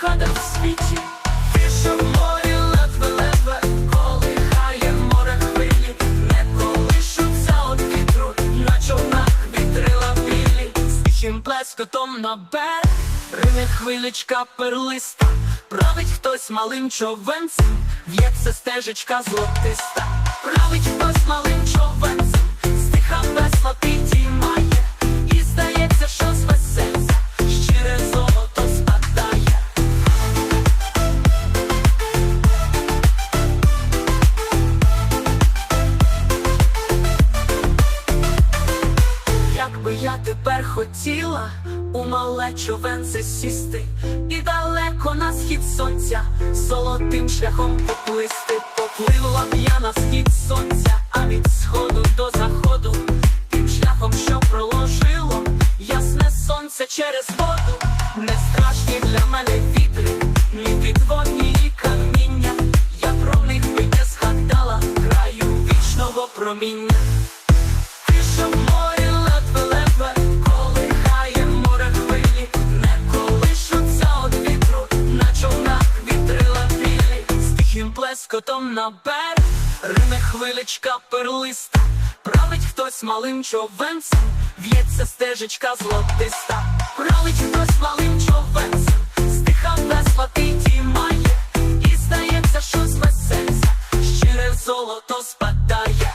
хатах в світі, Тише морі ледве-ледве, колихає море хвилі, не колишуться от вітру, на човнах вітрила білі, з тихим плескотом на берег, рине хвилечка перлиста, править хтось малим човенцем, в'ється стежечка золотиста, править хтось малим човенцем. Тепер хотіла у мале човенце сісти І далеко на схід сонця золотим шляхом поплисти. Поплила б я на схід сонця, а від сходу до заходу Тим шляхом, що проложило ясне сонце через воду. Не страшні для мене вітри, ні підводні, ні каміння. Я про них би не згадала краю вічного проміння Гучним плескотом на берег рине хвилечка перлиста, править хтось малим човенцем, в'ється стежечка злотиста, править хтось малим човенцем, стиха весла і має, і здається, щось з щире золото спадає.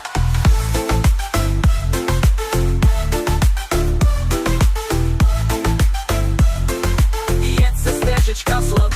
В'ється стежечка золотиста